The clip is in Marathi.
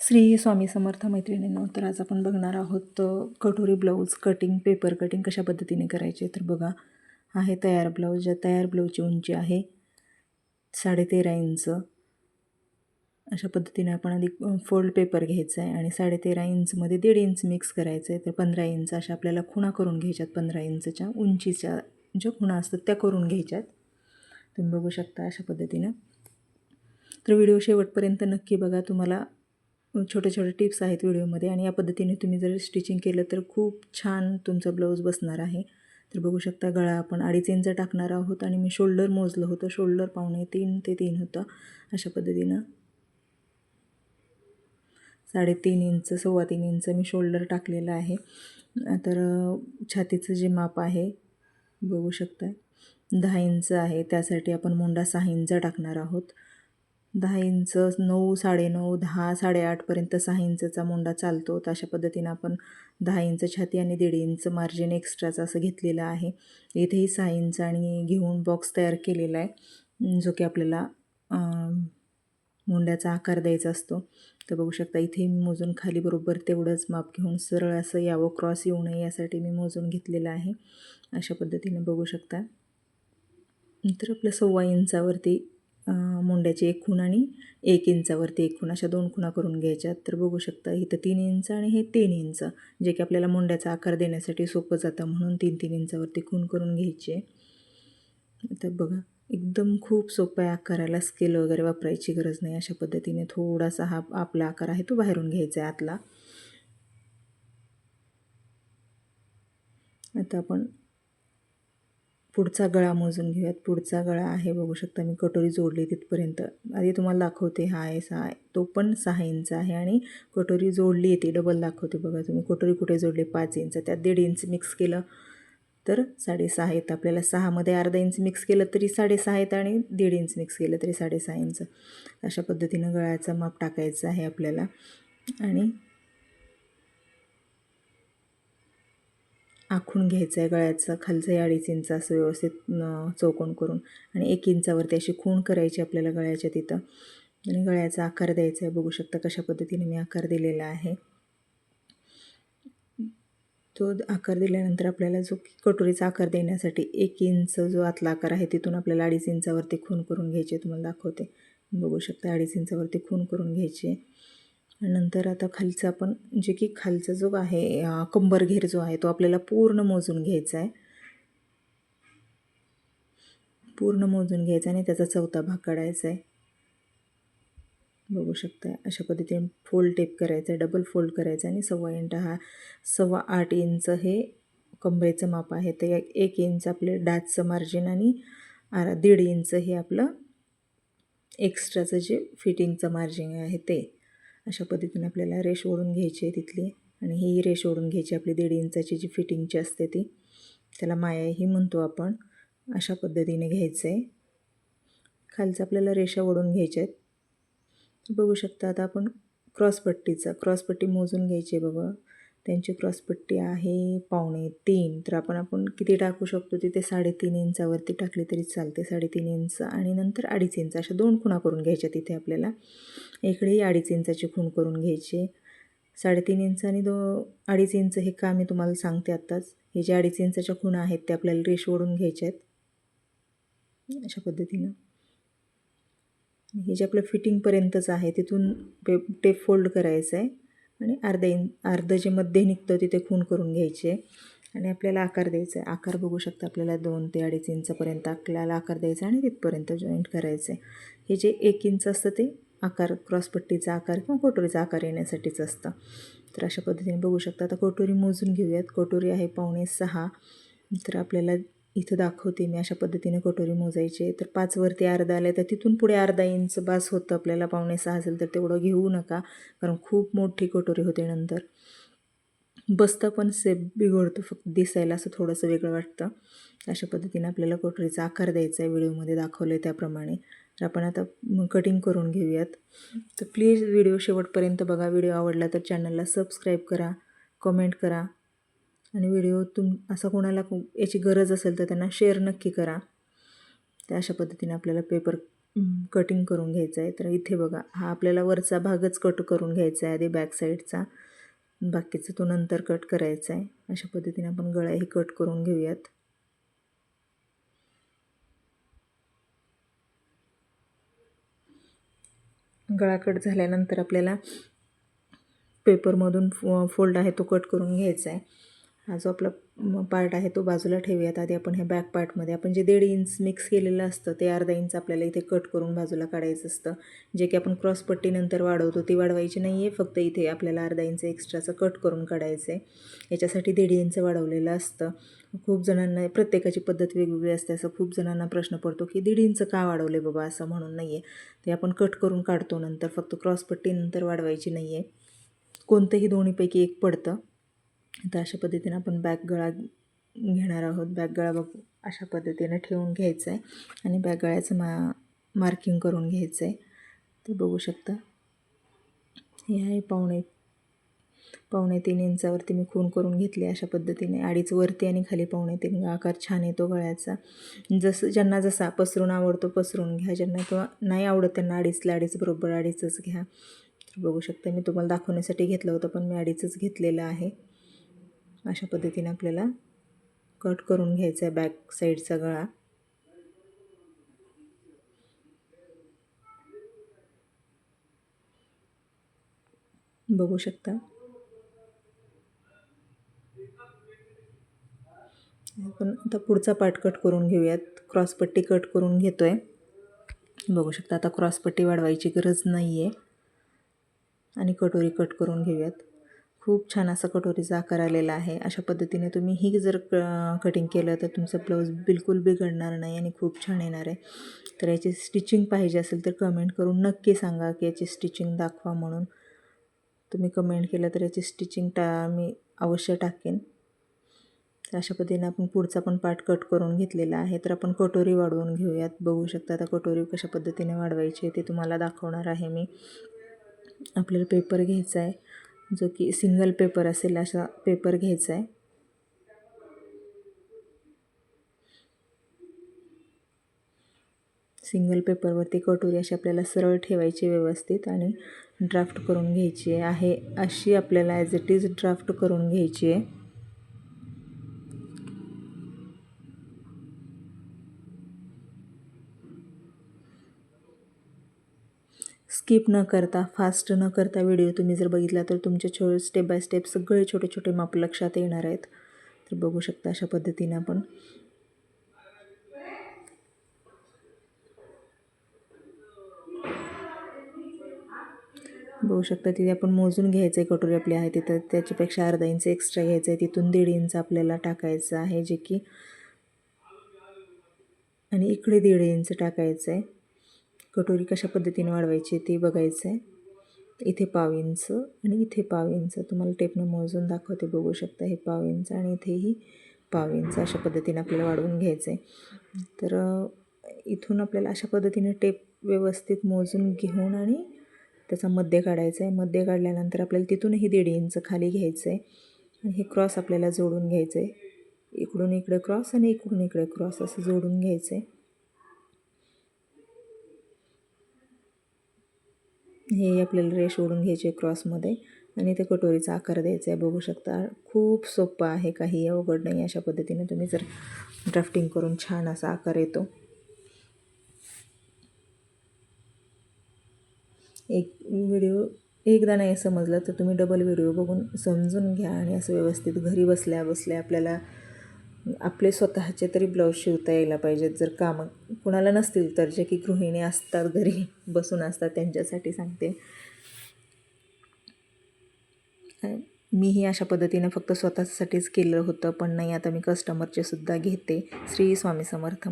श्री स्वामी समर्थ मैत्रिणींनो तर आज आपण बघणार आहोत कटोरी ब्लाऊज कटिंग पेपर कटिंग कशा पद्धतीने करायचे तर बघा. आहे तयार ब्लाऊज ज्या तयार ब्लाऊजची उंची आहे साडेतेरा इंच. अशा पद्धतीने आपण आधी फोल्ड पेपर घ्यायचा आहे आणि साडेतेरा इंचमध्ये दीड इंच मिक्स करायचं आहे तर पंधरा इंच अशा आपल्याला खुणा करून घ्यायच्यात पंधरा इंचच्या उंचीच्या ज्या खुणा असतात त्या करून घ्यायच्यात. तुम्ही बघू शकता अशा पद्धतीनं. तर व्हिडिओ शेवटपर्यंत नक्की बघा तुम्हाला छोटे छोटे टिप्स आहेत व्हिडिओमध्ये आणि या पद्धतीने तुम्ही जर स्टिचिंग केलं तर खूप छान तुमचा ब्लाऊज बसणार आहे. तर बघू शकता गळा आपण अडीच इंच टाकणार आहोत आणि मी शोल्डर मोजलं होतं. शोल्डर पावणे तीन ते तीन होतं. अशा पद्धतीनं साडेतीन इंच सव्वा तीन इंच मी शोल्डर टाकलेलं आहे. तर छातीचं जे माप आहे बघू शकता. दहा इंच आहे. त्यासाठी आपण मुंडा सहा इंच टाकणार आहोत. दहा इंच नऊ साडेनऊ दहा साडेआठपर्यंत सहा इंचचा मुंडा चालतो. तर अशा पद्धतीनं आपण दहा इंच छाती आणि दीड इंच मार्जिन एक्स्ट्राचं असं घेतलेलं आहे. इथेही सहा इंच आणि घेऊन बॉक्स तयार केलेला आहे जो की आपल्याला मुंड्याचा आकार द्यायचा असतो. तर बघू शकता इथे मी मोजून खाली बरोबर तेवढंच माप घेऊन सरळ असं यावं क्रॉस येऊ नये यासाठी मी मोजून घेतलेलं आहे. अशा पद्धतीने बघू शकता. नंतर आपल्या सव्वा इंचावरती मुंड्याची एक खूण आणि एक इंचावरती एक खूण अशा दोन खुणा करून घ्यायच्यात. तर बघू शकता इथं तीन इंच आणि हे तीन इंच जे की आपल्याला मुंड्याचा आकार देण्यासाठी सोपं जातं म्हणून तीन तीन इंचावरती खूण करून घ्यायचे. तर बघा एकदम खूप सोपं आहे आकाराला स्केल वगैरे वापरायची गरज नाही. अशा पद्धतीने थोडासा हा आपला आकार आहे तो बाहेरून घ्यायचा आहे आतला. आता आपण पुढचा गळा मोजून घेऊयात. पुढचा गळा आहे बघू शकता मी कटोरी जोडली तिथपर्यंत. आधी तुम्हाला दाखवते हा आहे सहा आहे. तो पण सहा इंच आहे आणि कटोरी जोडली येते डबल दाखवते बघा तुम्ही. कटोरी कुठे जोडली पाच इंच. त्यात दीड इंच मिक्स केलं तर साडेसहा येतं. आपल्याला सहामध्ये अर्धा इंच मिक्स केलं तरी साडेसहा येतं आणि दीड इंच मिक्स केलं तरी साडेसहा इंच. अशा पद्धतीनं गळ्याचा माप टाकायचं आहे आपल्याला. आणि आखून घ्यायचं आहे गळ्याचं खालचं अडीच इंच असं व्यवस्थित चौकोन करून. आणि एक इंचावरती अशी खूण करायची आपल्याला गळ्याच्या तिथं. आणि गळ्याचा आकार द्यायचा आहे. बघू शकता कशा पद्धतीने मी आकार दिलेला आहे. तो आकार दिल्यानंतर आपल्याला जो कटोरीचा आकार देण्यासाठी एक इंच जो आतला आकार आहे तिथून आपल्याला अडीच इंचावरती खून करून घ्यायची तुम्हाला दाखवते. बघू शकता अडीच इंचावरती खून करून घ्यायची आहे. नंतर आता खालचा आपण जे की खालचा जो आहे कंबर घेर जो आहे तो आपल्याला पूर्ण मोजून घ्यायचा आहे. पूर्ण मोजून घ्यायचा आणि त्याचा चौथा भाग काढायचा आहे. बघू शकता अशा पद्धतीने फोल्ड टेप करायचं आहे डबल फोल्ड करायचं आणि सव्वा इंट हा सव्वा आठ इंच हे कंबरेचं माप आहे. तर एक इंच आपले डाचचं मार्जिन आणि आरा दीड इंच हे आपलं एक्स्ट्राचं जे फिटिंगचं मार्जिन आहे ते. अशा पद्धतीने आपल्याला रेश ओढून घ्यायची आहे तिथली. आणि ही रेश ओढून घ्यायची आपली दीड इंचाची जी फिटिंगची असते ती. त्याला मायाही म्हणतो आपण. अशा पद्धतीने घ्यायचं आहे खालचं आपल्याला रेषा ओढून घ्यायच्या आहेत. बघू शकता आता आपण क्रॉसपट्टीचा क्रॉसपट्टी मोजून घ्यायची आहे बघा. त्यांची क्रॉसपट्टी आहे पावणे तीन. तर आपण आपण किती टाकू शकतो? तिथे साडेतीन इंचावरती टाकली तरी चालते. साडेतीन इंच आणि नंतर अडीच इंच. अशा दोन खुणा करून घ्यायच्या तिथे आपल्याला. इकडेही अडीच इंचाची खूण करून घ्यायची. साडेतीन इंच आणि दो अडीच इंच हे का मी तुम्हाला सांगते आत्ताच. हे जे अडीच इंचाच्या खुणा आहेत ते आपल्याला रेश ओढून घ्यायच्या आहेत. अशा पद्धतीनं. हे जे आपलं फिटिंगपर्यंतच आहे तिथून पे टेप फोल्ड करायचं आहे. आणि अर्धे इन अर्धं जे मध्ये निघतं तिथे खून करून घ्यायचे. आणि आपल्याला आकार द्यायचा आहे. आकार बघू शकता आपल्याला दोन ते अडीच इंचपर्यंत आपल्याला आकार द्यायचा आणि तिथपर्यंत जॉईंट करायचं आहे. हे जे एक इंच असतं ते आकार क्रॉसपट्टीचा आकार किंवा कोटोरीचा आकार येण्यासाठीच असतं. तर अशा पद्धतीने बघू शकता. आता कोटोरी मोजून घेऊयात. कोटोरी आहे पावणे सहा. तर आपल्याला इथं दाखवते मी अशा पद्धतीने कटोरी मोजायचे तर पाचवरती अर्धा आले तर तिथून पुढे अर्धा इंच बास होतं आपल्याला. पावणे सहा असेल तर तेवढं घेऊ नका कारण खूप मोठी कटोरी होते नंतर. बसतं पण सेप बिघडतो फक्त दिसायला असं थोडंसं वेगळं वाटतं. अशा पद्धतीने आपल्याला कटोरीचा आकार द्यायचा आहे व्हिडिओमध्ये दाखवलं आहे त्याप्रमाणे. तर आपण आता कटिंग करून घेऊयात. तर प्लीज व्हिडिओ शेवटपर्यंत बघा. व्हिडिओ आवडला तर चॅनलला सबस्क्राईब करा कमेंट करा. आणि व्हिडिओ तुम असा कोणाला याची गरज असेल तर त्यांना शेअर नक्की करा. त्या अशा पद्धतीने आपल्याला पेपर कटिंग करून घ्यायचं आहे. तर इथे बघा हा आपल्याला वरचा भागच कट करून घ्यायचा आहे आधी बॅक साईडचा बाकीचं तो नंतर कट करायचा आहे. अशा पद्धतीने आपण गळ्याही कट करून घेऊयात. गळा कट झाल्यानंतर आपल्याला पेपरमधून फो फोल्ड आहे तो कट करून घ्यायचा आहे. हा जो आपला पार्ट आहे तो बाजूला ठेवूयात. आधी आपण ह्या बॅक पार्टमध्ये आपण जे दीड इंच मिक्स केलेलं असतं ते अर्धा इंच आपल्याला इथे कट करून बाजूला काढायचं असतं. जे की आपण क्रॉसपट्टीनंतर वाढवतो ती वाढवायची नाही आहे फक्त इथे आपल्याला अर्धा इंच एक्स्ट्राचं कट करून काढायचं आहे याच्यासाठी दीड इंच वाढवलेलं असतं. खूप जणांना प्रत्येकाची पद्धत वेगवेगळी असते. असं खूप जणांना प्रश्न पडतो की दीड इंच का वाढवले बाबा? असं म्हणून नाही आहे ते आपण कट करून काढतो नंतर फक्त क्रॉसपट्टीनंतर वाढवायची नाही आहे कोणतंही दोन्हीपैकी एक पडतं. तर अशा पद्धतीने आपण बॅक गळा घेणार आहोत. बॅक गळा बघ अशा पद्धतीने ठेवून घ्यायचं आहे आणि बॅक गळ्याचं मा मार्किंग करून घ्यायचं आहे. ते बघू शकता. हे आहे पावणे पावणे तीन इंचावरती मी खून करून घेतली अशा पद्धतीने. अडीच वरती आणि खाली पावणे तीन. आकार छान येतो गळ्याचा. जसं ज्यांना जसा पसरून आवडतो पसरून घ्या. ज्यांना किंवा नाही आवडत त्यांना अडीचला अडीच बरोबर अडीचच घ्या. बघू शकता मी तुम्हाला दाखवण्यासाठी घेतलं होतं पण मी अडीचच घेतलेलं आहे. अशा पद्धतीने आपल्याला कट करून घ्यायचा आहे बॅक साईडचा गळा. बघू शकता. आपण आता पुढचा पार्ट कट करून घेऊयात. क्रॉसपट्टी कट करून घेतो आहे बघू शकता आता क्रॉसपट्टी वाढवायची गरज नाही आहे आणि कटोरी कट करून घेऊयात. खूप छान असा कटोरीचा आकार आलेला आहे. अशा पद्धतीने तुम्ही ही जर क कटिंग केलं तर तुमचं ब्लाऊज बिलकुल बिघडणार नाही आणि खूप छान येणार आहे. तर याची स्टिचिंग पाहिजे असेल तर कमेंट करून नक्की सांगा की याची स्टिचिंग दाखवा म्हणून. तुम्ही कमेंट केलं तर याची स्टिचिंग टा मी अवश्य टाकेन. तर अशा पद्धतीने आपण पुढचा पण पार्ट कट करून घेतलेला आहे. तर आपण कटोरी वाढवून घेऊयात. बघू शकता आता कटोरी कशा पद्धतीने वाढवायची आहे ते तुम्हाला दाखवणार आहे मी. आपल्याला पेपर घ्यायचा आहे. जो की सिंगल पेपर असेल असा पेपर घ्यायचा आहे. सिंगल पेपरवरती कटोरी अशी आपल्याला सरळ ठेवायची व्यवस्थित आणि ड्राफ्ट करून घ्यायची आहे. अशी आपल्याला ॲज इट इज ड्राफ्ट करून घ्यायची आहे. स्किप न करता फास्ट न करता व्हिडिओ तुम्ही जर बघितला तर तुमचे छो स्टेप बाय स्टेप सगळे छोटे छोटे माप लक्षात येणार आहेत. तर बघू शकता अशा पद्धतीनं आपण. बघू शकता तिथे आपण मोजून घ्यायचं आहे कटोरी आपली आहे तिथं. त्याच्यापेक्षा अर्धा इंच एक्स्ट्रा घ्यायचं आहे. तिथून दीड इंच आपल्याला टाकायचं आहे जे की आणि इकडे दीड इंच टाकायचं आहे. कटोरी कशा पद्धतीने वाढवायची ते बघायचं आहे इथे पाव इंच आणि इथे पाव इंच तुम्हाला टेपनं मोजून दाखवते बघू शकता हे पाव इंच आणि इथेही पाव इंच अशा पद्धतीने आपल्याला वाढवून घ्यायचं आहे तर इथून आपल्याला अशा पद्धतीने टेप व्यवस्थित मोजून घेऊन आणि त्याचा मध्य काढायचा आहे मध्य काढल्यानंतर आपल्याला तिथूनही दीड इंच खाली घ्यायचं आहे आणि हे क्रॉस आपल्याला जोडून घ्यायचं आहे इकडून इकडे क्रॉस आणि इकडून इकडे क्रॉस असं जोडून घ्यायचं आहे हे आपल्याला रेश ओढून घ्यायचे क्रॉसमध्ये आणि ते कटोरीचा आकार द्यायचा आहे. बघू शकता खूप सोपं आहे. काही अवघड नाही अशा पद्धतीने तुम्ही जर ड्राफ्टिंग करून छान असा आकार येतो. एक व्हिडिओ एकदा नाही समजलं तर तुम्ही डबल व्हिडिओ बघून समजून घ्या आणि असं व्यवस्थित घरी बसल्या बसल्या आपल्याला आपले स्वतःचे तरी ब्लाऊज शिवता यायला पाहिजेत. जर कामं कुणाला नसतील तर जे की गृहिणी असतात घरी बसून असतात त्यांच्यासाठी सांगते. मीही अशा पद्धतीने फक्त स्वतःसाठीच केलं होतं पण नाही आता मी कस्टमरचे सुद्धा घेते. श्री स्वामी समर्थ.